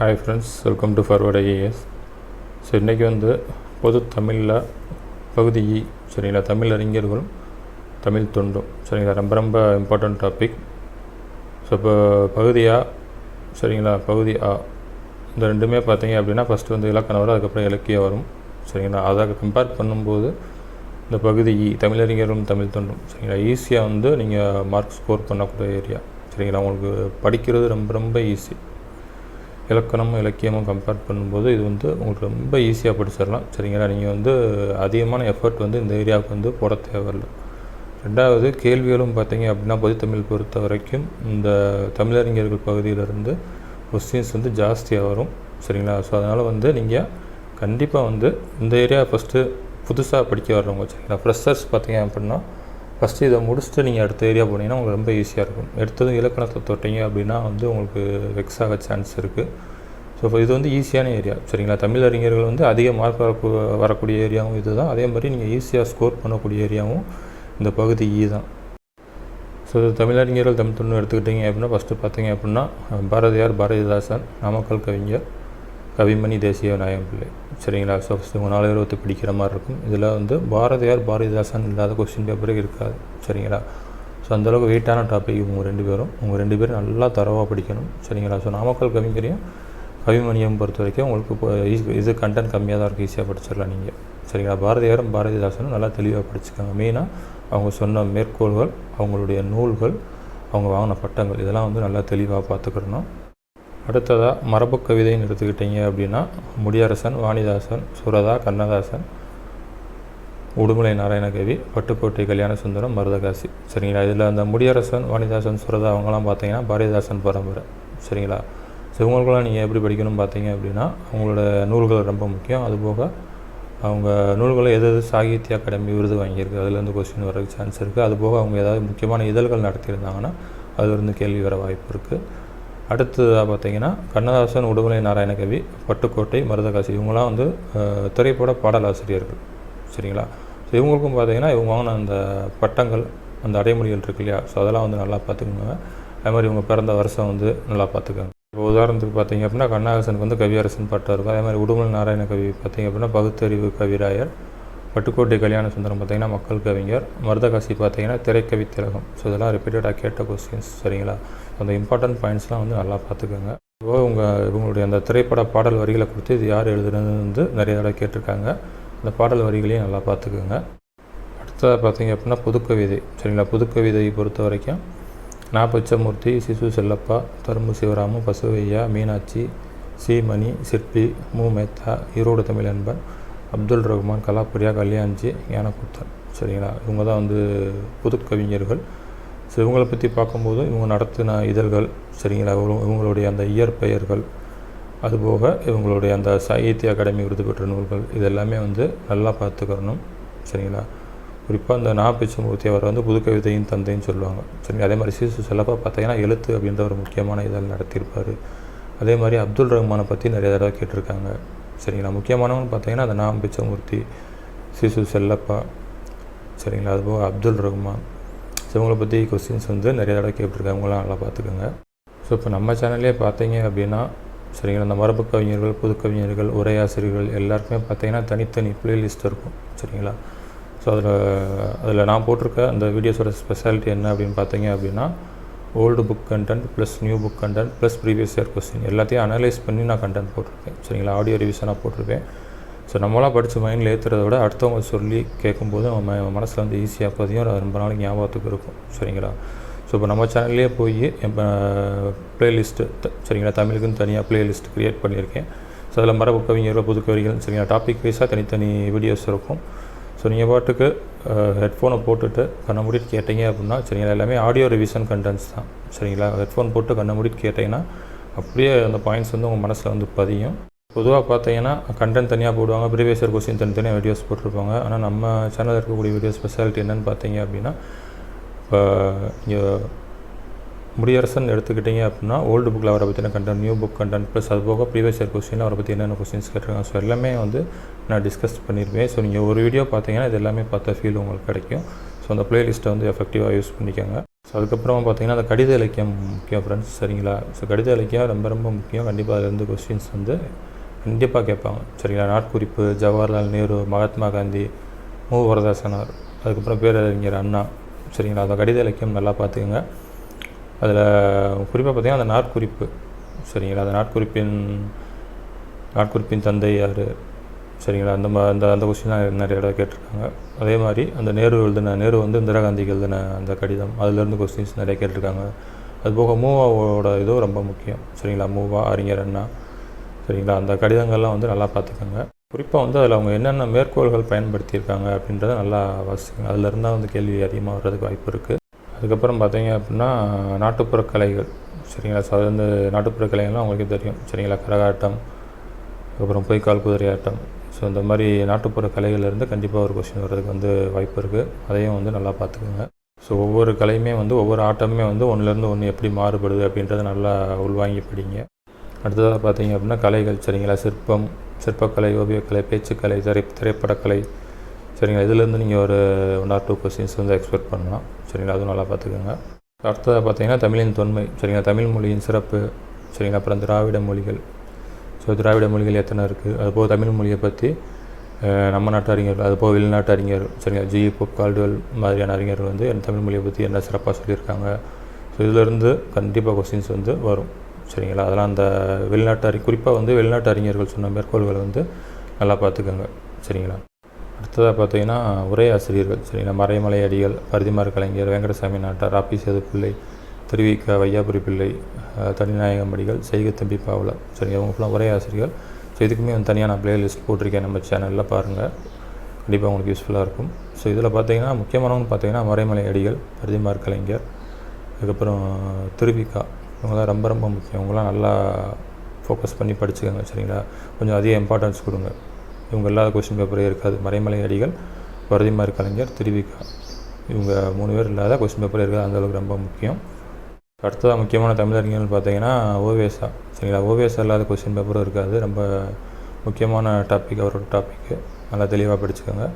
Hi friends welcome to forward IAS so இன்றைக்கி வந்து பொது தமிழில் பகுதி இ சரிங்களா? தமிழ் அறிஞர்களும் தமிழ் தொண்டும் சரிங்களா? ரொம்ப ரொம்ப இம்பார்ட்டண்ட் டாபிக் ஸோ இப்போ பகுதி ஆ சரிங்களா? பகுதி ஆ இந்த ரெண்டுமே பார்த்தீங்க அப்படின்னா ஃபஸ்ட்டு வந்து இலக்கணம் வரும் அதுக்கப்புறம் இலக்கியம் வரும் சரிங்களா? அதை கம்பேர் பண்ணும்போது இந்த பகுதி இ தமிழறிஞர்களும் தமிழ் தொண்டும் சரிங்களா? ஈஸியாக வந்து நீங்கள் மார்க் ஸ்கோர் பண்ணக்கூடிய ஏரியா சரிங்களா? உங்களுக்கு படிக்கிறது ரொம்ப ரொம்ப ஈஸி இலக்கணமும் இலக்கியமும் கம்பேர் பண்ணும்போது இது வந்து உங்களுக்கு ரொம்ப ஈஸியாக படிச்சிடலாம். சரிங்களா? நீங்கள் வந்து அதிகமான எஃபர்ட் வந்து இந்த ஏரியாவுக்கு வந்து போட தேவையில்லை. ரெண்டாவது கேள்விகளும் பார்த்தீங்க அப்படின்னா பொதுத்தமிழ் பொறுத்த வரைக்கும் இந்த தமிழறிஞர்கள் பகுதியிலிருந்து கொஸ்டின்ஸ் வந்து ஜாஸ்தியாக வரும். சரிங்களா? ஸோ அதனால் வந்து நீங்கள் கண்டிப்பாக வந்து இந்த ஏரியா ஃபஸ்ட்டு புதுசாக படிக்க வர்றவங்க சரிங்களா? ஃப்ரெஷர்ஸ் பார்த்தீங்க அப்படின்னா ஃபஸ்ட்டு இதை முடிச்சுட்டு நீங்கள் அடுத்த ஏரியா போனீங்கன்னா உங்களுக்கு ரொம்ப ஈஸியாக இருக்கும். எடுத்ததும் இலக்கணத்தை தொட்டிங்க அப்படின்னா வந்து உங்களுக்கு வெக்ஸ் ஆக சான்ஸ் இருக்குது ஸோ இப்போ இது வந்து ஈஸியான ஏரியா சரிங்களா? தமிழ் அறிஞர்கள் வந்து அதிக மார்க் வரக்கூ வரக்கூடிய ஏரியாவும் இது தான் அதே மாதிரி நீங்கள் ஈஸியாக ஸ்கோர் பண்ணக்கூடிய ஏரியாவும் இந்த பகுதி ஈ தான். ஸோ தமிழறிஞர்கள் தமிழ் தொண்ணு எடுத்துக்கிட்டிங்க அப்படின்னா ஃபஸ்ட்டு பார்த்தீங்க அப்படின்னா பாரதியார் பாரதிதாசன் நாமக்கல் கவிஞர் கவிமணி தேசிய நாயகம் பிள்ளை. சரிங்களா? ஸோ ஃபஸ்ட்டு உங்கள் நாலு இருபத்தி பிடிக்கிற மாதிரி இருக்கும். இதில் வந்து பாரதியார் பாரதிதாசன் இல்லாத கொஸ்டின் பேப்பரே இருக்காது. சரிங்களா? ஸோ அந்தளவுக்கு வெயிட்டான டாபிக் உங்கள் ரெண்டு பேரும். உங்கள் ரெண்டு பேரும் நல்லா தரவாக படிக்கணும். சரிங்களா? ஸோ நாமக்கல் கவிஞரையும் கவிமணியம் பொறுத்த வரைக்கும் உங்களுக்கு இப்போ இது கண்டென்ட் கம்மியாக தான் இருக்கும் ஈஸியாக படிச்சிடலாம் நீங்கள் சரிங்களா? பாரதியாரும் பாரதிதாசனும் நல்லா தெளிவாக படிச்சுக்காங்க. மெயினாக அவங்க சொன்ன மேற்கோள்கள் அவங்களுடைய நூல்கள் அவங்க வாங்கின பட்டங்கள் இதெல்லாம் வந்து நல்லா தெளிவாக பார்த்துக்கிறணும் அடுத்ததாக மரபு கவிதைன்னு எடுத்துக்கிட்டிங்க அப்படின்னா முடியரசன் வாணிதாசன் சுரதா கண்ணதாசன் உடுமலை நாராயணகவி பட்டுக்கோட்டை கல்யாண சுந்தரம் மருதகாசி. சரிங்களா? இதில் அந்த முடியரசன் வாணிதாசன் சுரதா அவங்களாம் பார்த்தீங்கன்னா பாரதிதாசன் பரம்பரை. சரிங்களா? ஸோ இவங்களுக்கெல்லாம் நீங்கள் எப்படி படிக்கணும்னு பார்த்தீங்க அப்படின்னா அவங்களோட நூல்கள் ரொம்ப முக்கியம். அதுபோக அவங்க நூல்களை எது எது சாகித்ய அகாடமி விருது வாங்கியிருக்கு அதுலேருந்து கொஸ்டின் வர சான்ஸ் இருக்குது அதுபோக அவங்க ஏதாவது முக்கியமான இதழ்கள் நடத்தியிருந்தாங்கன்னா அதுலேருந்து கேள்வி வர வாய்ப்பு இருக்குது அடுத்ததாக பார்த்தீங்கன்னா கண்ணதாசன் உடுமலை நாராயணகவி பட்டுக்கோட்டை மருதகாசி இவங்களாம் வந்து திரைப்பட பாடலாசிரியர்கள். சரிங்களா? ஸோ இவங்களுக்கும் பார்த்தீங்கன்னா இவங்க வாங்கின அந்த பட்டங்கள் அந்த அடைமொழிகள் இருக்கு இல்லையா? ஸோ அதெல்லாம் வந்து நல்லா பார்த்துக்கோங்க. அதே மாதிரி இவங்க பிறந்த வருஷம் வந்து நல்லா பார்த்துக்கோங்க. இப்போ உதாரணத்துக்கு பார்த்தீங்க அப்படின்னா கண்ணதாசனுக்கு வந்து கவியரசன் பட்டம் இருக்கும் அதே மாதிரி உடுமலை நாராயண கவி பார்த்தீங்க அப்படின்னா பகுத்தறிவு கவிராயர் பட்டுக்கோட்டை கல்யாண சுந்தரம் பார்த்தீங்கன்னா மக்கள் கவிஞர் மருதகாசி பார்த்தீங்கன்னா திரைக்கவி திலகம். ஸோ இதெல்லாம் ரிப்பீட்டடாக கேட்ட கொஸ்டின்ஸ் சரிங்களா? அந்த இம்பார்ட்டன்ட் பாயிண்ட்ஸ்லாம் வந்து நல்லா பார்த்துக்கோங்க. இப்போ உங்கள் இவங்களுடைய அந்த திரைப்பட பாடல் வரிகளை கொடுத்து இது யார் எழுதுனது வந்து நிறைய தடவை கேட்டிருக்காங்க. அந்த பாடல் வரிகளையும் நல்லா பார்த்துக்கோங்க. அடுத்ததாக பார்த்தீங்க அப்படின்னா புதுக்கவிதை சரிங்களா? புதுக்கவிதையை பொறுத்த வரைக்கும் நா பச்சமூர்த்தி சிசு செல்லப்பா தரும்பு சிவராமு பசுவையா மீனாட்சி சீமணி சிற்பி மு மேத்தா ஈரோடு தமிழ் அன்பன் அப்துல் ரஹ்மான் கலாப்பிரியா கல்யாண்ஜி ஞானகுத்தன் சரிங்களா? இவங்க தான் வந்து புதுக்கவிஞர்கள். ஸோ இவங்களை பற்றி பார்க்கும்போது இவங்க நடத்தின இதழ்கள் சரிங்களா? இவங்களுடைய அந்த இயற்பெயர்கள் அதுபோக இவங்களுடைய அந்த சாகித்ய அகாடமி விருது பெற்ற நூல்கள் இது எல்லாமே வந்து நல்லா பார்த்துக்கிறணும் சரிங்களா? குறிப்பாக இந்த நா பிச்சமூர்த்தி அவர் வந்து புதுக்கவிதையின் தந்தைன்னு சொல்லுவாங்க. சரிங்களா அதே மாதிரி சிசு செல்லப்பா பார்த்தீங்கன்னா எழுத்து அப்படின்ற ஒரு முக்கியமான இதழ் நடத்தியிருப்பார். அதே மாதிரி அப்துல் ரஹ்மானை பற்றி நிறைய தடவை கேட்டிருக்காங்க. சரிங்களா? முக்கியமானவங்க பார்த்தீங்கன்னா அது நாம் பிச்சமூர்த்தி சிசு செல்லப்பா சரிங்களா? அதுபோக அப்துல் ரஹ்மான் ஸோ இவங்களை பற்றி கொஸ்டின்ஸ் வந்து நிறைய தடவை கேட்டிருக்காங்க அவங்களாம் நல்லா பார்த்துக்கோங்க. ஸோ இப்போ நம்ம சேனல்லே பார்த்தீங்க அப்படின்னா சரிங்களா? இந்த மரபு கவிஞர்கள் புது கவிஞர்கள் உரையாசிரியர்கள் எல்லாருக்குமே பார்த்தீங்கன்னா தனித்தனி பிளேலிஸ்ட் இருக்கும் சரிங்களா? ஸோ அதில் அதில் நான் போட்டிருக்க அந்த வீடியோஸோட ஸ்பெஷாலிட்டி என்ன அப்படின்னு பார்த்தீங்க அப்படின்னா old book content plus new book content plus previous year question எல்லாத்தையும் அனலைஸ் பண்ணி நான் கண்டென்ட் போட்டிருப்பேன் சரிங்களா? ஆடியோ ரிவிஷனாக போட்டிருப்பேன் ஸோ நம்மளாம் படித்து மைண்டில் ஏற்றுறத விட அடுத்தவங்க சொல்லி கேட்கும்போது நம்ம மனசில் வந்து ஈஸியாக பதியும். ரொம்ப நாளைக்கு ஞாபகத்துக்கு இருக்கும். சரிங்களா? ஸோ இப்போ நம்ம சேனல்லே போய் இப்போ ப்ளேலிஸ்ட்டு சரிங்களா? தமிழுக்குன்னு தனியாக ப்ளேலிஸ்ட் க்ரியேட் பண்ணியிருக்கேன். ஸோ அதில் மரபு கவிஞர்கள் புது கவிகள் சரிங்களா? டாபிக் வைஸாக தனித்தனி வீடியோஸ் இருக்கும். ஸோ நீங்கள் பாட்டுக்கு ஹெட்ஃபோனை போட்டுட்டு கண்ணை மூடிட்டு கேட்டீங்க அப்படின்னா சரிங்களா எல்லாமே ஆடியோ ரிவிஷன் கண்டென்ட்ஸ் தான். சரிங்களா ஹெட்ஃபோன் போட்டு கண்ணை மூடிட்டு கேட்டிங்கன்னா அப்படியே அந்த பாயிண்ட்ஸ் வந்து உங்கள் மனசில் வந்து பதியும். பொதுவாக பார்த்தீங்கன்னா கண்டென்ட் தனியாக போடுவாங்க ப்ரீவியஸர் கொஸ்டின் தனித்தனியாக வீடியோஸ் போட்டிருப்பாங்க. ஆனால் நம்ம சேனலில் இருக்கக்கூடிய வீடியோ ஸ்பெஷாலிட்டி என்னென்னு பார்த்தீங்க அப்படின்னா இப்போ இங்கே முடியரசன் எடுத்துக்கிட்டிங்க அப்படின்னா ஓல்டு புக்கில் அவரை பற்றின content new book content plus அது போக ப்ரீவியஸ் இயர் கொஸ்டின் அவரை பற்றி என்னென்ன கொஸ்டின்ஸ் கேட்டிருக்காங்க. ஸோ எல்லாமே வந்து நான் டிஸ்கஸ் பண்ணியிருப்பேன் ஸோ நீங்கள் ஒரு வீடியோ பார்த்தீங்கன்னா இது எல்லாமே பார்த்த ஃபீல் உங்களுக்கு கிடைக்கும். ஸோ அந்த ப்ளேலிஸ்ட்டை வந்து எஃபெக்டிவாக யூஸ் பண்ணிக்கோங்க. ஸோ அதுக்கப்புறம் பார்த்தீங்கன்னா அந்த கடித இலக்கியம் முக்கியம் ஃப்ரெண்ட்ஸ் சரிங்களா? ஸோ கடித இலக்கியம் ரொம்ப ரொம்ப முக்கியம். கண்டிப்பாக அதுலேருந்து கொஸ்டின்ஸ் வந்து கண்டிப்பாக கேட்பாங்க. சரிங்களா? நாட்குறிப்பு ஜவஹர்லால் நேரு மகாத்மா காந்தி மு. வரதாசனார் அதுக்கப்புறம் பேரறிஞர் அண்ணா சரிங்களா? அந்த கடித இலக்கியம் நல்லா பார்த்துக்கோங்க. அதில் குறிப்பாக பார்த்திங்கன்னா அந்த நாட்குறிப்பு சரிங்களா? அந்த நாட்குறிப்பின் நாட்குறிப்பின் தந்தை யார்? சரிங்களா? அந்த மா அந்த அந்த கொஸ்டின்லாம் நிறைய இடம் கேட்டிருக்காங்க. அதே மாதிரி அந்த நேரு எழுதின நேரு வந்து இந்திரா காந்திக்கு எழுதின அந்த கடிதம் அதுலேருந்து கொஸ்டின்ஸ் நிறைய கேட்டிருக்காங்க. அதுபோக மூவாவோட இதுவும் ரொம்ப முக்கியம் சரிங்களா? மூவா அறிஞர் அண்ணா சரிங்களா? அந்த கடிதங்கள்லாம் வந்து நல்லா பார்த்துக்கோங்க. குறிப்பாக வந்து அதில் அவங்க என்னென்ன மேற்கோள்கள் பயன்படுத்தியிருக்காங்க அப்படின்றத நல்லா வாசிக்கங்க அதுலேருந்து தான் வந்து கேள்வி அதிகமாக வர்றதுக்கு வாய்ப்பு இருக்குது அதுக்கப்புறம் பார்த்தீங்க அப்படின்னா நாட்டுப்புற கலைகள். சரிங்களா? ஸோ அது வந்து நாட்டுப்புற கலைகள்லாம் உங்களுக்கே தெரியும். சரிங்களா? கரகாட்டம் அதுக்கப்புறம் பொய்க்கால் குதிரை ஆட்டம். ஸோ இந்த மாதிரி நாட்டுப்புற கலைகள்லேருந்து கண்டிப்பாக ஒரு கொஷின் வர்றதுக்கு வந்து வாய்ப்பு இருக்குது அதையும் வந்து நல்லா பார்த்துக்குங்க. ஸோ ஒவ்வொரு கலையுமே வந்து ஒவ்வொரு ஆட்டமுமே வந்து ஒன்றுலேருந்து ஒன்று எப்படி மாறுபடுது அப்படின்றத நல்லா உள்வாங்கி படிங்க. அடுத்ததாக பார்த்தீங்க அப்படின்னா கலைகள். சரிங்களா? சிற்பம் சிற்பக்கலை ஓவியக்கலை பேச்சுக்கலை திரை திரைப்படக்கலை. சரிங்களா? இதுலேருந்து நீங்கள் ஒரு ஒன் ஆர் டூ கொஸ்டின்ஸ் வந்து எக்ஸ்பெக்ட் பண்ணலாம். சரிங்களா? அதுவும் நல்லா பார்த்துக்கோங்க. அடுத்ததாக பார்த்தீங்கன்னா தமிழின் தொன்மை. சரிங்களா? தமிழ் மொழியின் சிறப்பு. சரிங்களா? அப்புறம் திராவிட மொழிகள். ஸோ திராவிட மொழிகள் எத்தனை இருக்குது அதுபோக தமிழ் மொழியை பற்றி நம்ம நாட்டு அறிஞர்கள் அதுபோக வெளிநாட்டு அறிஞர் சரிங்களா? ஜி பொப் கால்டுவல் மாதிரியான அறிஞர்கள் வந்து என் தமிழ் மொழியை பற்றி என்ன சிறப்பாக சொல்லியிருக்காங்க? ஸோ இதிலிருந்து கண்டிப்பாக கொஸ்டின்ஸ் வந்து வரும். சரிங்களா? அதெல்லாம் அந்த வெளிநாட்டு அறி குறிப்பாக வந்து வெளிநாட்டு அறிஞர்கள் சொன்ன மேற்கோள்களை வந்து நல்லா பார்த்துக்கோங்க. சரிங்களா? அடுத்ததாக பார்த்தீங்கன்னா உரையாசிரியர்கள் சரிங்களா மறைமலை அடிகள் பரிதிமார் கலைஞர் வெங்கடசாமி நாட்டார் ராப்பி சேது பிள்ளை திருவிக வையாபுரி பிள்ளை தனிநாயகம் அடிகள் செய்க தம்பி பாவலர் சரி அவங்க ஃபுல்லாக உரையாசிரியர்கள் ஸோ இதுக்குமே வந்து தனியாக நான் பிளேலிஸ்ட் போட்டிருக்கேன் நம்ம சேனலில் பாருங்கள் கண்டிப்பாக உங்களுக்கு யூஸ்ஃபுல்லாக இருக்கும். ஸோ இதில் பார்த்தீங்கன்னா முக்கியமானவங்க பார்த்தீங்கன்னா மறைமலை அடிகள் பரிதிமார் கலைஞர் அதுக்கப்புறம் திருவிக்கா இவங்களாம் ரொம்ப ரொம்ப முக்கியம். இவங்களாம் நல்லா ஃபோக்கஸ் பண்ணி படிச்சுக்கோங்க சரிங்களா? கொஞ்சம் அதிக இம்பார்ட்டன்ஸ் கொடுங்க. இவங்க இல்லாத கொஸ்டின் பேப்பரே இருக்காது. மறைமலை அடிகள் பரதிமார் கலைஞர் திருவிக்கா இவங்க மூணு பேர் இல்லாத கொஸ்டின் பேப்பரே இருக்காது. அந்தளவுக்கு ரொம்ப முக்கியம். அடுத்ததாக முக்கியமான தமிழறிஞர்கள் பார்த்தீங்கன்னா ஓவேசா. சரிங்களா? ஓவேசா இல்லாத கொஸ்டின் பேப்பரும் இருக்காது. ரொம்ப முக்கியமான டாபிக் அவரோட டாப்பிக்கு நல்லா தெளிவாக படிச்சுக்கோங்க.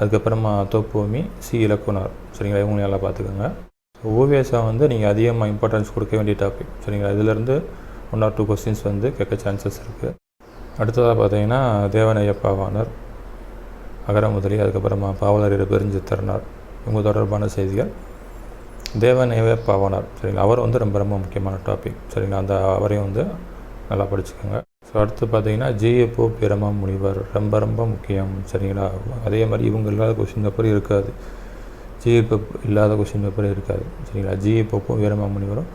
அதுக்கப்புறமா தோப்புவமி சி. இலக்குனர். சரிங்களா? இவங்களையும் நல்லா பார்த்துக்கோங்க. ஓவியஸாக வந்து நீங்கள் அதிகமாக இம்பார்ட்டன்ஸ் கொடுக்க வேண்டிய டாபிக் சரிங்களா? இதிலேருந்து ஒன் ஆர் டூ கொஸ்டின்ஸ் வந்து கேட்க சான்சஸ் இருக்குது அடுத்ததாக பார்த்தீங்கன்னா தேவனையப்பாவானர். அகர முதலி அதுக்கப்புறமா பாவலர் பெருஞ்சித்திரனார். இவங்க தொடர்பான செய்திகள். தேவனையப்பாவானார். சரிங்களா? அவர் வந்து ரொம்ப ரொம்ப முக்கியமான டாபிக் சரிங்களா? அந்த அவரையும் வந்து நல்லா படிச்சுக்கோங்க. ஸோ அடுத்து பார்த்தீங்கன்னா ஜிஎப்போ பிரம முனிவர். ரொம்ப ரொம்ப முக்கியம். சரிங்களா? அதே மாதிரி இவங்க இல்லாத கொஸ்டின் பேப்பர் இருக்காது. ஜிஎப்போ இல்லாத கொஸ்டின் பேப்பர் இருக்காது. சரிங்களா? ஜிஎப்போப்பும் வீரமா முனிவரும்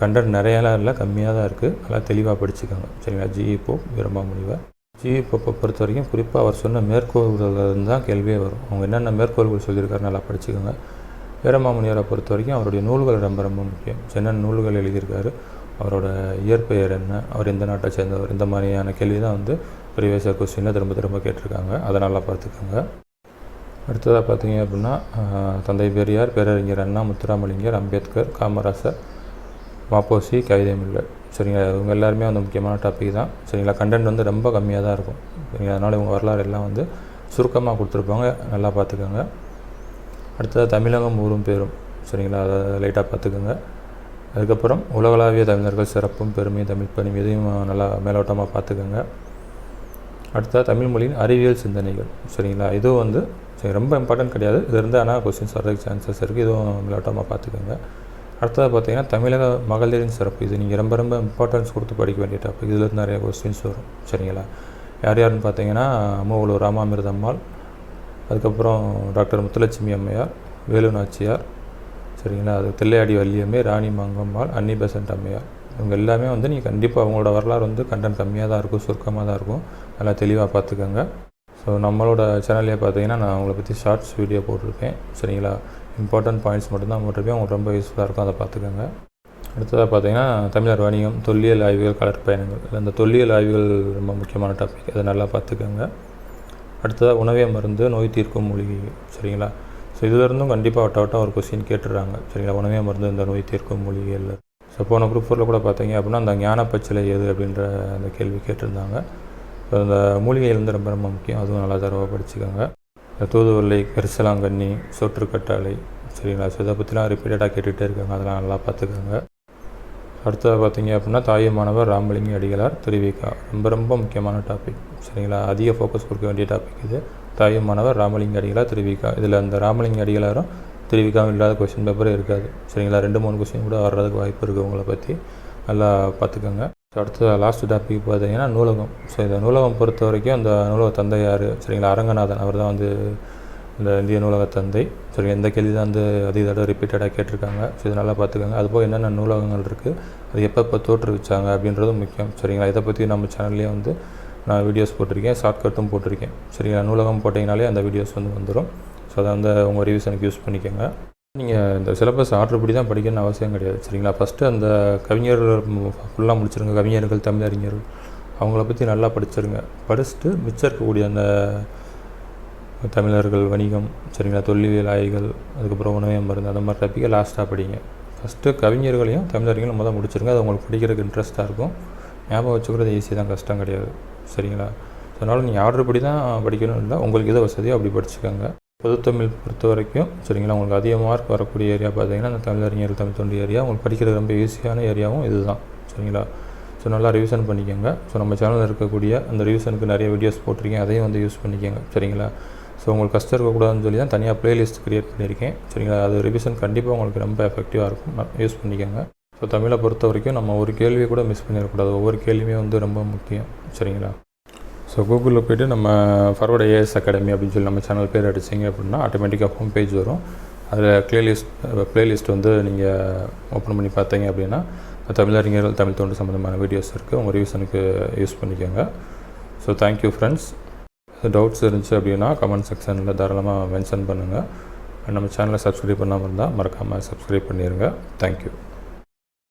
கண்டென்ட் நிறையலாம் இல்லை கம்மியாக தான் இருக்குது நல்லா தெளிவாக படிச்சுக்காங்க. சரிங்களா? ஜிஇபோ வீரமா முனிவர் ஜிஎப்போப்பை பொறுத்த வரைக்கும் குறிப்பாக அவர் சொன்ன மேற்கோள்கள் தான் கேள்வியே வரும். அவங்க என்னென்ன மேற்கோள்கள் சொல்லியிருக்காரு நல்லா படிச்சுக்கோங்க. வீரமாமுனியரை பொறுத்த வரைக்கும் அவருடைய நூல்கள் ரொம்ப ரொம்ப முக்கியம். என்னென்ன நூல்கள் எழுதியிருக்காரு. அவரோட இயற்பெயர் என்ன? அவர் எந்த நாட்டை சேர்ந்தவர்? இந்த மாதிரியான கேள்வி தான் வந்து ப்ரீவியஸர் கொஸ்டினில் திரும்ப திரும்ப கேட்டிருக்காங்க. அதை நல்லா பார்த்துக்கோங்க. அடுத்ததாக பார்த்தீங்க அப்படின்னா தந்தை பெரியார் பேரறிஞர் அண்ணா முத்துராமலிங்கர் அம்பேத்கர் காமராசர் மாப்போசி கவிதைமில்லை சரிங்களா? இவங்க எல்லாருமே வந்து முக்கியமான டாபிக் தான். சரிங்களா? கண்டென்ட் வந்து ரொம்ப கம்மியாக தான் இருக்கும். சரிங்களா? அதனால் இவங்க வரலாறு எல்லாம் வந்து சுருக்கமாக கொடுத்துருப்பாங்க. நல்லா பார்த்துக்கோங்க. அடுத்தது தமிழகம் ஊரும் பேரும். சரிங்களா? அதை லைட்டாக பார்த்துக்கோங்க. அதுக்கப்புறம் உலகளாவிய தமிழர்கள் சிறப்பும் பெருமையும் தமிழ் பணி இதையும் நல்லா மேலோட்டமாக பார்த்துக்கோங்க. அடுத்தது தமிழ் மொழியின் அறிவியல் சிந்தனைகள். சரிங்களா? இதுவும் வந்து சரி ரொம்ப இம்பார்ட்டன்ட் கிடையாது. இது இருந்தால் ஆனால் கொஸ்டின்ஸ் வர்றதுக்கு சான்சஸ் இருக்குது இதுவும் மேலோட்டமாக பார்த்துக்கோங்க. அடுத்தது பார்த்தீங்கன்னா தமிழக மகளிரின் சிறப்பு. இது நீங்கள் ரொம்ப ரொம்ப இம்பார்ட்டன்ஸ் கொடுத்து படிக்க வேண்டிய டாபிக் இதில் நிறைய கொஸ்டின்ஸ் வரும். சரிங்களா? யார் யாருன்னு பார்த்தீங்கன்னா மூவலூர் ராமாமிர்தம்மாள் அதுக்கப்புறம் டாக்டர் முத்துலட்சுமி அம்மையார் வேலு நாச்சியார் சரிங்களா? அது தில்லையாடி வள்ளியம்மை ராணி மங்கம்மாள் அன்னி பெசன்ட் அம்மையார். இவங்க எல்லாமே வந்து நீங்கள் கண்டிப்பாக அவங்களோட வரலாறு வந்து கண்டென்ட் கம்மியாக தான் இருக்கும் சுருக்கமாக தான் இருக்கும். நல்லா தெளிவாக பார்த்துக்கோங்க. ஸோ நம்மளோட சேனல்லே பார்த்தீங்கன்னா நான் அவங்கள பற்றி ஷார்ட்ஸ் வீடியோ போட்டிருக்கேன். சரிங்களா? இம்பார்ட்டன்ட் பாயிண்ட்ஸ் மட்டும்தான் போட்டிருக்கேன் உங்களுக்கு ரொம்ப யூஸ்ஃபுல்லாக இருக்கும் அதை பார்த்துக்கோங்க. அடுத்ததாக பார்த்தீங்கன்னா தமிழர் வணிகம் தொல்லியல் ஆய்வுகள் கடற்பயணங்கள் அந்த இந்த தொல்லியல் ஆய்வுகள் ரொம்ப முக்கியமான டாபிக் அதை நல்லா பார்த்துக்கோங்க. அடுத்ததாக உணவே மருந்து நோய் தீர்க்கும் மூலிகை சரிங்களா? ஸோ இதுலேருந்தும் கண்டிப்பாக வட்ட வட்டம் ஒரு கொஸ்டின் கேட்டுடுறாங்க. சரிங்களா? உணவே மருந்து இந்த நோய் தீர்க்கும் மூலிகையில் ஸோ போன குரூப் ஃபோரில் கூட பார்த்தீங்க அப்படின்னா அந்த ஞானப்பச்சிலை எது அப்படின்ற அந்த கேள்வி கேட்டிருந்தாங்க. ஸோ அந்த மூலிகைகள் வந்து ரொம்ப ரொம்ப முக்கியம். அதுவும் நல்லா தரவாக படிச்சுக்கோங்க. இந்த தூதுவளை கரிசலாங்கண்ணி சொற்றுக்கட்டாழை சரிங்களா ஸோ இதை பற்றிலாம் ரிப்பீட்டடாக கேட்டுகிட்டே இருக்காங்க. அதெல்லாம் நல்லா பார்த்துக்கோங்க. அடுத்தது பார்த்தீங்க அப்படின்னா தாயுமானவர் ராமலிங்க அடிகளார் திருவிகா. ரொம்ப ரொம்ப முக்கியமான டாபிக் சரிங்களா? அதிக ஃபோக்கஸ் கொடுக்க வேண்டிய டாபிக் இது. தாயுமானவர் ராமலிங்க அடிகளார் திருவிக்கா இதில் அந்த ராமலிங்க அடிகளாரும் திருவிக்காவும் இல்லாத கொஸ்டின் பேப்பரும் இருக்காது. சரிங்களா? ரெண்டு மூணு கொஸ்டின் கூட வர்றதுக்கு வாய்ப்பு இருக்குது உங்களை பற்றி நல்லா பார்த்துக்கோங்க. ஸோ அடுத்த லாஸ்ட் டாபிக் பார்த்தீங்கன்னா நூலகம். ஸோ இந்த நூலகம் பொறுத்த வரைக்கும் அந்த நூலக தந்தை யார்? சரிங்களா அரங்கநாதன். அவர் தான் வந்து இந்த இந்திய நூலக தந்தை. சரி எந்த கேள்வி தான் வந்து அதிக தடவை ரிப்பீட்டடாக கேட்டிருக்காங்க. ஸோ இது நல்லா பார்த்துக்கோங்க. அதுபோக என்னென்ன நூலகங்கள் இருக்குது அது எப்போ எப்போ தோற்றுவிச்சாங்க அப்படின்றதும் முக்கியம். சரிங்களா இதை பற்றி நம்ம சேனல்லேயே வந்து நான் வீடியோஸ் போட்டிருக்கேன் ஷார்ட்கட்டும் போட்டிருக்கேன். சரிங்களா நூலகம் போட்டிங்கனாலே அந்த வீடியோஸ் வந்து வந்துடும் ஸோ அதை வந்து உங்கள் ரிவிஷனுக்கு யூஸ் பண்ணிக்கோங்க. நீங்கள் இந்த சிலபஸ் ஆர்டர் படி தான் படிக்கணும்னு அவசியம் கிடையாது சரிங்களா? ஃபஸ்ட்டு அந்த கவிஞர்கள் ஃபுல்லாக முடிச்சிருங்க. கவிஞர்கள் தமிழறிஞர்கள் அவங்கள பற்றி நல்லா படிச்சிருங்க. படிச்சுட்டு மிச்சம் இருக்கக்கூடிய அந்த தமிழர்கள் வணிகம் சரிங்களா? தொல்லியல் ஆய்கள் அதுக்கப்புறம் உணவே மருந்து அந்த மாதிரி டாப்பிக்கை லாஸ்ட்டாக படிங்க. ஃபஸ்ட்டு கவிஞர்களையும் தமிழறிஞர்களும் முதல் முடிச்சிருங்க. அது உங்களுக்கு படிக்கிறதுக்கு இன்ட்ரெஸ்ட்டாக இருக்கும். ஞாபகம் வச்சுக்கிறது ஈஸி தான் கஷ்டம் கிடையாது சரிங்களா? அதனால் நீங்கள் ஆர்டர் படி தான் படிக்கணும் இல்லை உங்களுக்கு எது வசதியோ அப்படி படிச்சுக்கோங்க. பொதுத்தமிழ் பொறுத்த வரைக்கும் சரிங்களா உங்களுக்கு அதிக மார்க் வரக்கூடிய ஏரியா பார்த்தீங்கன்னா அந்த தமிழறிஞர்கள் தமிழ் தொண்டு ஏரியா உங்களுக்கு படிக்கிறது ரொம்ப ஈஸியான ஏரியாவும் இதுதான் சரிங்களா? ஸோ நல்லா ரிவிஷன் பண்ணிக்கோங்க. ஸோ நம்ம சேனலில் இருக்கக்கூடிய அந்த ரிவிஷனுக்கு நிறைய வீடியோஸ் போட்டிருக்கேன். அதையும் வந்து யூஸ் பண்ணிக்கோங்க சரிங்களா? ஸோ உங்களுக்கு கஷ்டம் இருக்கக்கூடாதுன்னு சொல்லி தான் தனியாக ப்ளேலிஸ்ட் க்ரியேட் பண்ணியிருக்கேன் சரிங்களா? அது ரிவிஷன் கண்டிப்பாக உங்களுக்கு ரொம்ப எஃபெக்டிவாக இருக்கும். யூஸ் பண்ணிக்கோங்க. ஸோ தமிழை பொறுத்த வரைக்கும் நம்ம ஒரு கேள்வியை கூட மிஸ் பண்ணிடக்கூடாது. ஒவ்வொரு கேள்வியும் வந்து ரொம்ப முக்கியம் சரிங்களா? ஸோ கூகுளில் போய்ட்டு நம்ம ஃபார்வர்ட் ஏஎஸ் அகாடமி அப்படின்னு சொல்லி நம்ம சேனல் பேர் அடிச்சிங்க அப்படின்னா ஆட்டோமேட்டிக்காக ஹோம் பேஜ் வரும். அதில் ப்ளேலிஸ்ட் ப்ளேலிஸ்ட் வந்து நீங்கள் ஓப்பன் பண்ணி பார்த்தீங்க அப்படின்னா தமிழறிஞர்கள் தமிழ் தொண்டு சம்மந்தமான வீடியோஸ் இருக்குது உங்கள் ரிவிஷனுக்கு யூஸ் பண்ணிக்கோங்க. So thank you friends doubts இருந்துச்சு அப்படின்னா கமெண்ட் செக்ஷனில் தாராளமாக மென்ஷன் பண்ணுங்கள் நம்ம சேனலை சப்ஸ்கிரைப் பண்ணாமல் இருந்தால் மறக்காமல் சப்ஸ்கிரைப் பண்ணிடுங்க தேங்க்யூ